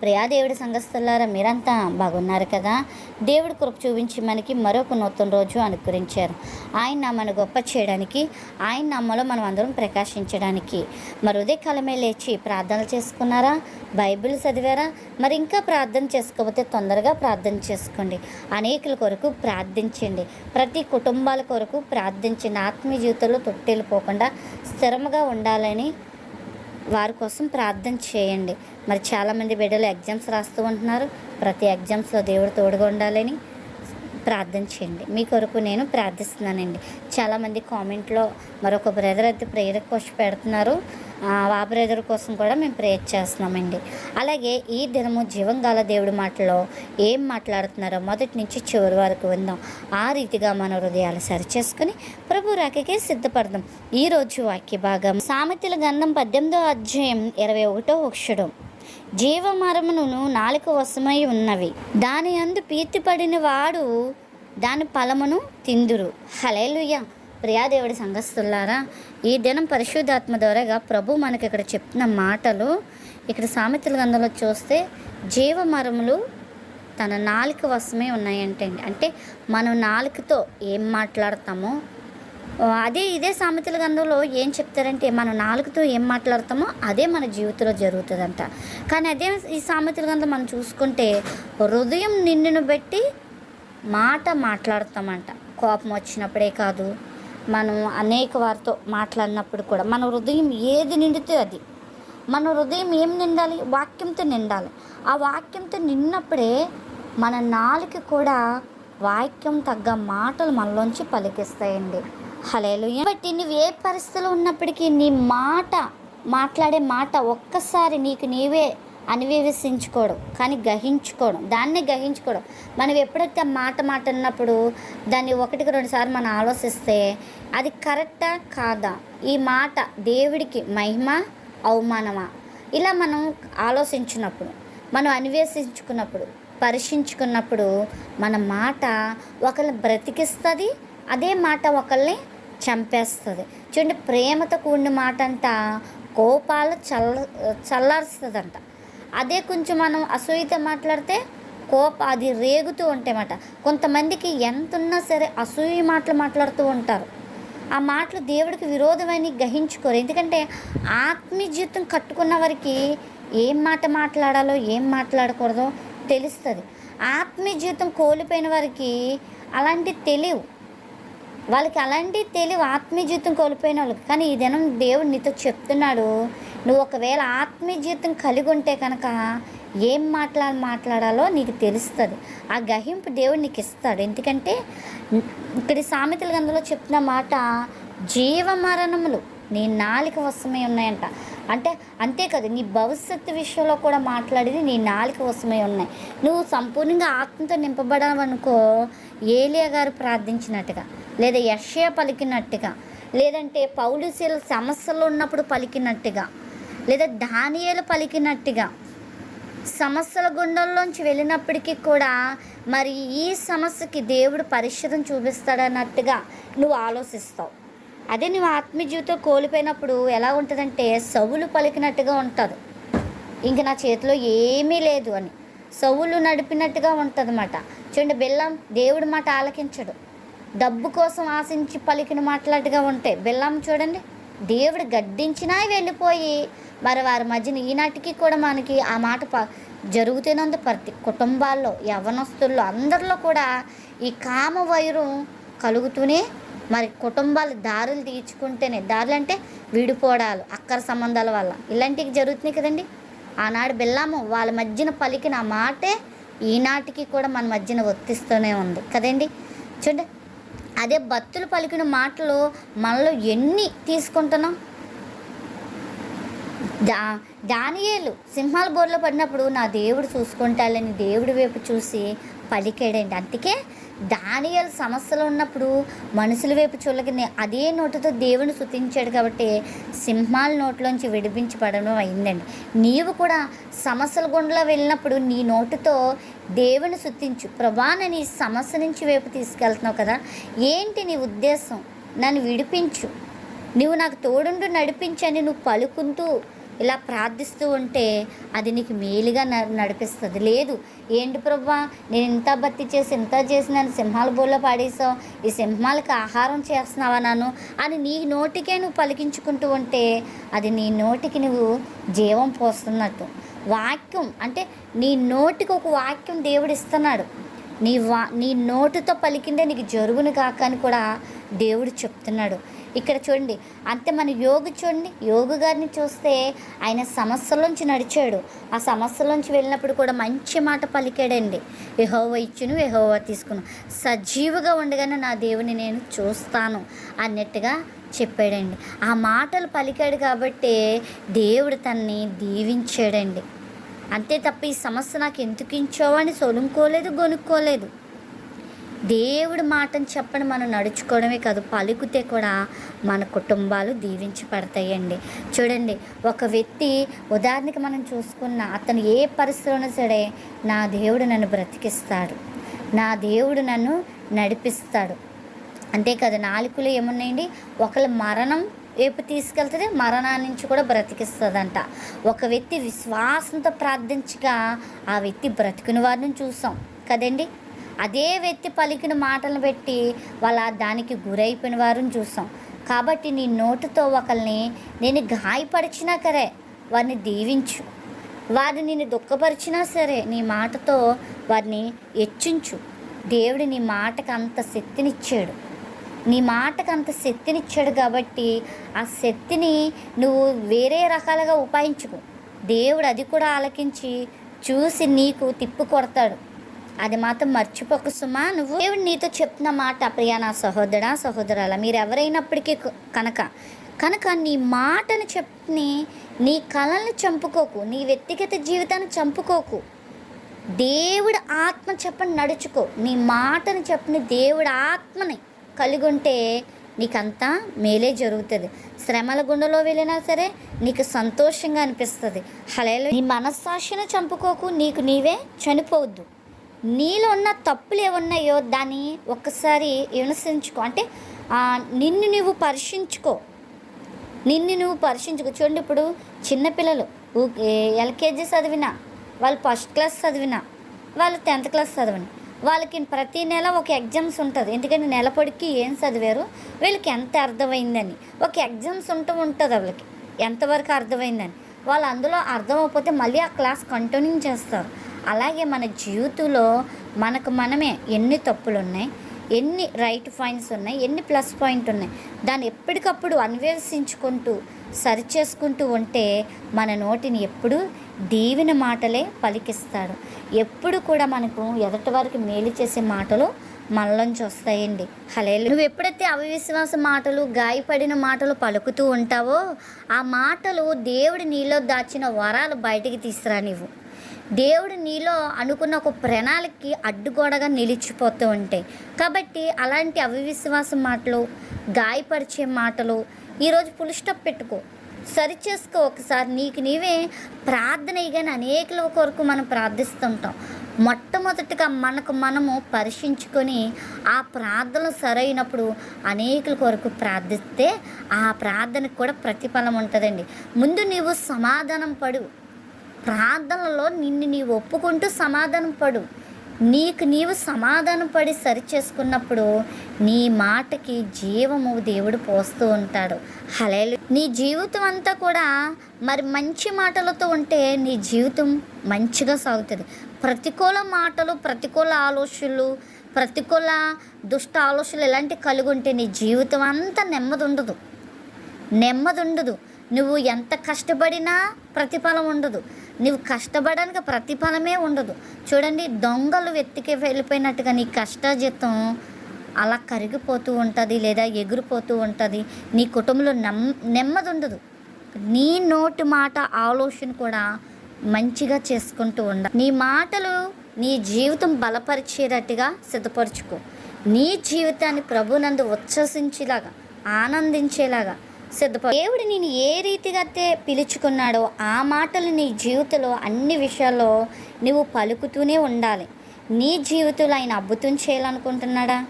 ప్రియా దేవుడి సంఘస్థులారా మీరంతా బాగున్నారు కదా? దేవుడి కృప చూపించి మనకి మరొక నూతన రోజు అనుకరించారు ఆయన మన గొప్ప చేయడానికి ఆయన నమ్మలో మనం అందరం ప్రకాశించడానికి. మరి ఉదయ కాలమే లేచి ప్రార్థనలు చేసుకున్నారా? బైబిల్ చదివారా? మరి ఇంకా ప్రార్థన చేసుకోకపోతే తొందరగా ప్రార్థన చేసుకోండి. అనేకుల కొరకు ప్రార్థించండి. ప్రతి కుటుంబాల కొరకు ప్రార్థించండి. ఆత్మీయ జీవితంలో తొట్టెళ్ళిపోకుండా స్థిరంగా ఉండాలని వారి కోసం ప్రార్థన చేయండి. మరి చాలామంది బిడ్డలు ఎగ్జామ్స్ రాస్తూ ఉంటున్నారు. ప్రతి ఎగ్జామ్స్లో దేవుడు తోడుగా ఉండాలని ప్రార్థన చేయండి. మీ కొరకు నేను ప్రార్థిస్తున్నానండి. చాలామంది కామెంట్లో మరొక బ్రదర్ అయితే ప్రేయర్ రిక్వెస్ట్ పెడుతున్నారు. ఆ కోసం కూడా మేము ప్రేయర్ చేస్తున్నామండి. అలాగే ఈ దినము జీవంగాల దేవుడి మాటలో ఏం మాట్లాడుతున్నారో మొదటి నుంచి చివరి వరకు విందాం. ఆ రీతిగా మన హృదయాలు సరిచేసుకుని ప్రభు రాకకే సిద్ధపడదాం. ఈరోజు వాక్య భాగం సామెతల గంధం పద్దెనిమిదో అధ్యాయం ఇరవై ఒకటో వక్షుడు జీవమరమును నాలుక వశమై ఉన్నవి. దాని అందు పీతిపడిన వాడు దాని ఫలమును తిందురు. హలేలుయ్య ప్రియాదేవుడి సంఘస్థులారా ఈ దినం పరిశుద్ధాత్మ ద్వారాగా ప్రభు మనకి ఇక్కడ చెప్తున్న మాటలు ఇక్కడ సామెతల గంధంలో చూస్తే జీవమరములు తన నాలుక వశమే ఉన్నాయంటే అంటే మనం నాలుకతో ఏం మాట్లాడతామో అదే ఇదే సామెతల గంధంలో ఏం చెప్తారంటే మనం నాలుగుతో ఏం మాట్లాడతామో అదే మన జీవితంలో జరుగుతుందంట. కానీ అదే ఈ సామెతల గంధం మనం చూసుకుంటే హృదయం నిన్నును బట్టి మాట మాట్లాడతామంట. కోపం వచ్చినప్పుడే కాదు మనం అనేక వారితో మాట్లాడినప్పుడు కూడా మన హృదయం ఏది నిండితే అది. మన హృదయం ఏం నిండాలి? వాక్యంతో నిండాలి. ఆ వాక్యంతో నిన్నప్పుడే మన నాలుక కూడా వాక్యం తగ్గ మాటలు మనలోంచి పలికిస్తాయండి. హలేలు బట్టి నువ్వు ఏ పరిస్థితిలో ఉన్నప్పటికీ నీ మాట మాట్లాడే మాట ఒక్కసారి నీకు నీవే అనివేశించుకోవడం కానీ గ్రహించుకోవడం దాన్నే గ్రహించుకోవడం. మనం ఎప్పుడైతే ఆ మాట అన్నప్పుడు దాన్ని ఒకటికి రెండు సార్లు మనం ఆలోచిస్తే అది కరెక్టా కాదా? ఈ మాట దేవుడికి మహిమ అవమానమా? ఇలా మనం ఆలోచించినప్పుడు మనం అన్వేషించుకున్నప్పుడు పరీక్షించుకున్నప్పుడు మన మాట ఒకరిని బ్రతికిస్తుంది అదే మాట ఒకరిని చంపేస్తుంది. చూడండి ప్రేమతో కూడిన మాట అంట కోపాలు చల్ల చల్లారుస్తుందంట. అదే కొంచెం మనం అసూయతో మాట్లాడితే కోప అది రేగుతూ ఉంటాయన్నమాట కొంతమందికి ఎంత ఉన్నా సరే అసూయ మాటలు మాట్లాడుతూ ఉంటారు. ఆ మాటలు దేవుడికి విరోధమని గ్రహించుకోరు. ఎందుకంటే ఆత్మీయ జీవితం కట్టుకున్న వారికి ఏం మాట మాట్లాడాలో ఏం మాట్లాడకూడదో తెలుస్తుంది. ఆత్మీయ జీవితం కోల్పోయిన వారికి అలాంటి తెలియవు. వాళ్ళకి అలాంటి తెలివి ఆత్మీయ జీవితం కోల్పోయిన వాళ్ళకి. కానీ ఈ దినం దేవుడు నీతో చెప్తున్నాడు నువ్వు ఒకవేళ ఆత్మీయ జీవితం కలిగి ఉంటే కనుక ఏం మాట్లాడి మాట్లాడాలో నీకు తెలుస్తుంది. ఆ గ్రహింపు దేవుడు నీకు ఇస్తాడు. ఎందుకంటే ఇక్కడ సామెతల గంధంలో చెప్తున్న మాట జీవమరణములు నీ నాలుక వశమై ఉన్నాయంట. అంటే అంతేకాదు నీ భవిష్యత్తు విషయంలో కూడా మాట్లాడేది నీ నాలుక వశమై ఉన్నాయి. నువ్వు సంపూర్ణంగా ఆత్మతో నింపబడావనుకో ఏలియా గారు ప్రార్థించినట్టుగా లేదా యషయ పలికినట్టుగా లేదంటే పౌలుశీల సమస్యలు ఉన్నప్పుడు పలికినట్టుగా లేదా ధాన్యాలు పలికినట్టుగా సమస్యల గుండంలోంచి వెళ్ళినప్పటికీ కూడా మరి ఈ సమస్యకి దేవుడు పరిష్కారం చూపిస్తాడన్నట్టుగా నువ్వు ఆలోచిస్తావు. అదే నువ్వు ఆత్మీయ జీవితం కోల్పోయినప్పుడు ఎలా ఉంటుందంటే సవులు పలికినట్టుగా ఉంటుంది. ఇంక నా చేతిలో ఏమీ లేదు అని సవులు నడిపినట్టుగా ఉంటుంది అన్నమాట చూడండి బెల్లం దేవుడి మాట ఆలకించడు. డబ్బు కోసం ఆశించి పలికిన మాట్లాడుగా ఉంటాయి. బెల్లం చూడండి. దేవుడు గడ్డించినా వెళ్ళిపోయి మరి వారి మధ్యన ఈనాటికి కూడా మనకి ఆ మాట ప జరుగుతూనే ఉంది ప్రతి కుటుంబాల్లో యవనస్తుల్లో అందరిలో కూడా ఈ కామ వైరం కలుగుతూనే మరి కుటుంబాలు దారులు తీర్చుకుంటేనే దారులు అంటే విడిపోవడాలు అక్కర సంబంధాల వల్ల. ఇలాంటివి జరుగుతున్నాయి కదండి. ఆనాడు బిల్లాము వాళ్ళ మధ్యన పలికిన ఆ మాటే ఈనాటికి కూడా మన మధ్యన వర్తిస్తూనే ఉంది. కదండి. చూడండి అదే భక్తులు పలికిన మాటలు మనలో ఎన్ని తీసుకుంటున్నాం? దా దానియేలు సింహాల బోర్లో పడినప్పుడు నా దేవుడు చూసుకుంటాలని దేవుడి వైపు చూసి పలికాడండి. అందుకే దానియల్ సమస్యలు ఉన్నప్పుడు మనుషుల వైపు చూడగని అదే నోటితో దేవుని శుతించాడు కాబట్టి సింహాల నోట్లోంచి విడిపించబడడం అయిందండి. నీవు కూడా సమస్యల గుండెలో వెళ్ళినప్పుడు నీ నోటితో దేవుని శుతించు ప్రభాన నీ సమస్య నుంచి వైపు తీసుకెళ్తున్నావు కదా. ఏంటి నీ ఉద్దేశం? నన్ను విడిపించు. నువ్వు నాకు తోడుండు నడిపించని నువ్వు పలుకుంటూ ఇలా ప్రార్థిస్తూ ఉంటే అది నీకు మేలుగా న నడిపిస్తుంది. లేదు ఏంటి ప్రభా నేను ఇంత బత్తి చేసి ఇంత చేసి నన్ను సింహాల బోల్లో పాడేసావు ఈ సింహాలకి ఆహారం చేస్తున్నావా నన్ను అని నీ నోటికే నువ్వు పలికించుకుంటూ ఉంటే అది నీ నోటికి నువ్వు జీవం పోస్తున్నట్టు. వాక్యం అంటే నీ నోటికి ఒక వాక్యం దేవుడు ఇస్తున్నాడు. నీ వా నీ నోటితో పలికిందే నీకు జరుగును కాక అని కూడా దేవుడు చెప్తున్నాడు. ఇక్కడ చూడండి అంతే మన యోగు చూడండి యోగు గారిని చూస్తే ఆయన సమస్యలోంచి నడిచాడు. ఆ సమస్యలోంచి వెళ్ళినప్పుడు కూడా మంచి మాట పలికాడండి. యహోవ ఇచ్చును యహోవ తీసుకును. సజీవుగా ఉండగానే నా దేవుని నేను చూస్తాను అన్నట్టుగా చెప్పాడండి. ఆ మాటలు పలికాడు కాబట్టి దేవుడు తన్ని దీవించాడండి. అంతే తప్ప ఈ సమస్య నాకు ఎందుకు ఇచ్చావో అని సొలుముకోలేదు గొనుక్కోలేదు. దేవుడు మాటను చెప్పని మనం నడుచుకోవడమే కాదు పలుకుతే కూడా మన కుటుంబాలు దీవించబడతాయండి చూడండి ఒక వ్యక్తి ఉదాహరణకి మనం చూసుకున్న అతను ఏ పరిస్థితిలో సరే నా దేవుడు నన్ను బ్రతికిస్తాడు. నా దేవుడు నన్ను నడిపిస్తాడు. అంతే కదా నాలుగులో ఏమున్నాయండి? ఒకళ్ళ మరణం వైపు తీసుకెళ్తుంది మరణాన్ని నుంచి కూడా బ్రతికిస్తుందంట. ఒక వ్యక్తి విశ్వాసంతో ప్రార్థించగా ఆ వ్యక్తి బ్రతికిన వారిని చూసాం కదండి? అదే వ్యక్తి పలికిన మాటలను పెట్టి వాళ్ళ దానికి గురైపోయిన వారిని చూసాం. కాబట్టి నీ నోటితో ఒకరిని నేను గాయపరిచినా కరే వారిని దీవించు. వారిని నేను దుఃఖపరిచినా సరే నీ మాటతో వారిని హెచ్చించు. దేవుడు నీ మాటకు అంత శక్తినిచ్చాడు. నీ మాటకు అంత శక్తినిచ్చాడు కాబట్టి ఆ శక్తిని నువ్వు వేరే రకాలుగా ఉపాయించుకో. దేవుడు అది కూడా ఆలకించి చూసి నీకు తిప్పు కొడతాడు. అది మాత్రం మర్చిపోక సుమా. నువ్వు దేవుడు నీతో చెప్తున్న మాట ప్రియా నా సహోదరా సహోదరాల మీరు ఎవరైనప్పటికీ కనుక కనుక నీ మాటను చెప్పని నీ కళల్ని చంపుకోకు నీ వ్యక్తిగత జీవితాన్ని చంపుకోకు. దేవుడు ఆత్మ చెప్పని నడుచుకో. నీ మాటను చెప్పని దేవుడు ఆత్మని కలిగి ఉంటే నీకంతా మేలే జరుగుతుంది. శ్రమల గుండెలో వెళ్ళినా సరే నీకు సంతోషంగా అనిపిస్తుంది. హలేలు నీ మనస్సాక్షిని చంపుకోకు నీకు నీవే చనిపోవద్దు. నీలో ఉన్న తప్పులు ఏమున్నాయో దాన్ని ఒక్కసారి విమర్శించుకో. అంటే నిన్ను నువ్వు పరీక్షించుకో. నిన్ను నువ్వు పరీక్షించుకో. చూడండి ఇప్పుడు చిన్నపిల్లలు ఎల్కేజీ చదివినా వాళ్ళు ఫస్ట్ క్లాస్ చదివినా వాళ్ళు టెన్త్ క్లాస్ చదివిన వాళ్ళకి ప్రతి నెల ఒక ఎగ్జామ్స్ ఉంటుంది. ఎందుకంటే నెల పొడికి ఏం చదివారు? వీళ్ళకి ఎంత అర్థమైందని. ఒక ఎగ్జామ్స్ ఉంటూ ఉంటుంది వాళ్ళకి. ఎంతవరకు అర్థమైందని. వాళ్ళు అందులో అర్థమైపోతే మళ్ళీ ఆ క్లాస్ కంటిన్యూ చేస్తారు. అలాగే మన జీవితంలో మనకు మనమే ఎన్ని తప్పులు ఉన్నాయి ఎన్ని రైట్ పాయింట్స్ ఉన్నాయి ఎన్ని ప్లస్ పాయింట్ ఉన్నాయి దాన్ని ఎప్పటికప్పుడు అన్వేషించుకుంటూ సరిచేసుకుంటూ ఉంటే మన నోటిని ఎప్పుడు దీవిన మాటలే పలికిస్తాడు. ఎప్పుడు కూడా మనకు ఎదటి వారికి మేలు చేసే మాటలు మనలోంచి వస్తాయండి. హలే నువ్వు ఎప్పుడైతే అవిశ్వాస మాటలు గాయపడిన మాటలు పలుకుతూ ఉంటావో ఆ మాటలు దేవుడు నీలో దాచిన వరాలు బయటికి తీసుకురా నువ్వు దేవుడు నీలో అనుకున్న ఒక ప్రణాళికకి అడ్డుగోడగా నిలిచిపోతూ ఉంటాయి కాబట్టి అలాంటి అవిశ్వాస మాటలు గాయపరిచే మాటలు ఈరోజు ఫుల్ స్టాప్ పెట్టుకో. సరి చేసుకో ఒకసారి. నీకు నీవే ప్రార్థన కానీ అనేకల కొరకు మనం ప్రార్థిస్తుంటాం. మొట్టమొదటిగా మనకు మనము పరీక్షించుకొని ఆ ప్రార్థన సరైనప్పుడు అనేకుల కొరకు ప్రార్థిస్తే ఆ ప్రార్థనకు కూడా ప్రతిఫలం ఉంటుందండి. ముందు నీవు సమాధానం పడు. ప్రార్థనలో నిన్ను నీవు ఒప్పుకుంటూ సమాధానం పడు. నీకు నీవు సమాధానం పడి సరి చేసుకున్నప్పుడు నీ మాటకి జీవము దేవుడు పోస్తూ ఉంటాడు. హలేలు నీ జీవితం అంతా కూడా మరి మంచి మాటలతో ఉంటే నీ జీవితం మంచిగా సాగుతుంది. ప్రతికూల మాటలు ప్రతికూల ఆలోచనలు ప్రతికూల దుష్ట ఆలోచనలు ఇలాంటివి కలిగి ఉంటే నీ జీవితం అంతా నెమ్మది ఉండదు నెమ్మది ఉండదు నువ్వు ఎంత కష్టపడినా ప్రతిఫలం ఉండదు. నువ్వు కష్టపడడానికి ప్రతిఫలమే ఉండదు. చూడండి దొంగలు వెతికి వెళ్ళిపోయినట్టుగా నీ కష్టజితం అలా కరిగిపోతూ ఉంటుంది లేదా ఎగిరిపోతూ ఉంటుంది. నీ కుటుంబంలో నెమ్ నెమ్మది ఉండదు. నీ నోటి మాట ఆలోచన కూడా మంచిగా చేసుకుంటూ ఉండ నీ మాటలు నీ జీవితం బలపరిచేటట్టుగా సిద్ధపరచుకో. నీ జీవితాన్ని ప్రభునందు ఉచ్ఛసించేలాగా ఆనందించేలాగా సిద్ధపడు. దేవుడు నేను ఏ రీతిగా అయితే పిలుచుకున్నాడో ఆ మాటలు నీ జీవితంలో అన్ని విషయాల్లో నువ్వు పలుకుతూనే ఉండాలి. నీ జీవితంలో ఆయన అద్భుతం చేయాలనుకుంటున్నాడా?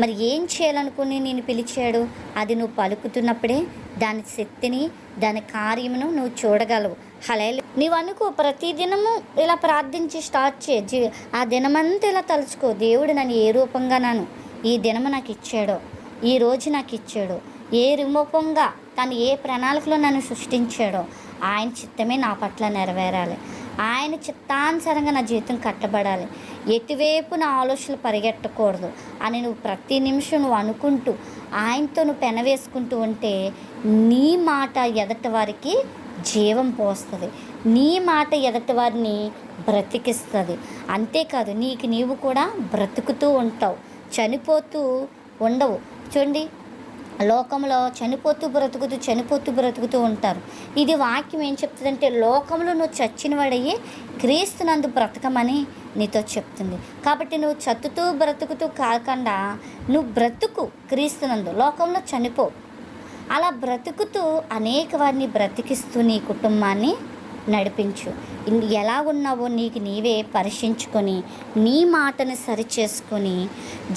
మరి ఏం చేయాలనుకుని నేను పిలిచాడు? అది నువ్వు పలుకుతున్నప్పుడే దాని శక్తిని దాని కార్యమును నువ్వు చూడగలవు. హలే నీవు అనుకో ప్రతి దినము ఇలా ప్రార్థించి స్టార్ట్ చే జీ- ఆ దినమంతా ఇలా తలుచుకో. దేవుడు నన్ను ఏ రూపంగా నన్ను ఈ దినము నాకు ఇచ్చాడో ఈ రోజు నాకు ఇచ్చాడు ఏ రూపంగా తను ఏ ప్రణాళికలో నన్ను సృష్టించాడో ఆయన చిత్తమే నా పట్ల నెరవేరాలి. ఆయన చిత్తానుసారంగా నా జీవితం కట్టబడాలి. ఎటువైపు నా ఆలోచనలు పరిగెట్టకూడదు అని నువ్వు ప్రతి నిమిషం నువ్వు అనుకుంటూ ఆయనతో నువ్వు పెనవేసుకుంటూ ఉంటే నీ మాట ఎదటి వారికి జీవం పోస్తుంది. నీ మాట ఎదటి వారిని బ్రతికిస్తుంది. అంతేకాదు నీకు నీవు కూడా బ్రతుకుతూ ఉంటావు. చనిపోతూ ఉండవు. చూడండి లోకంలో చనిపోతూ బ్రతుకుతూ చనిపోతూ బ్రతుకుతూ ఉంటారు. ఇది వాక్యం ఏం చెప్తుందంటే లోకంలో నువ్వు చచ్చిన వాడయ్యి క్రీస్తునందు బ్రతకమని నీతో చెప్తుంది. కాబట్టి నువ్వు చత్తుతూ బ్రతుకుతూ కాకుండా నువ్వు బ్రతుకు క్రీస్తునందు. లోకంలో చనిపో. అలా బ్రతుకుతూ అనేక వారిని బ్రతికిస్తూ నీ కుటుంబాన్ని నడిపించు. ఎలా ఉన్నావో నీకు నీవే పరీక్షించుకొని నీ మాటను సరిచేసుకొని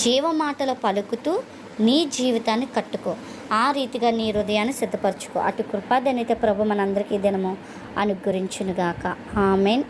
జీవ మాటలు పలుకుతూ నీ జీవితాన్ని కట్టుకో. ఆ రీతిగా నీ హృదయాన్ని సిద్ధపరచుకో. అటు కృపాదనైతే ప్రభు మనందరికీ దినము అనుగ్రహించునుగాక. ఆమెన్.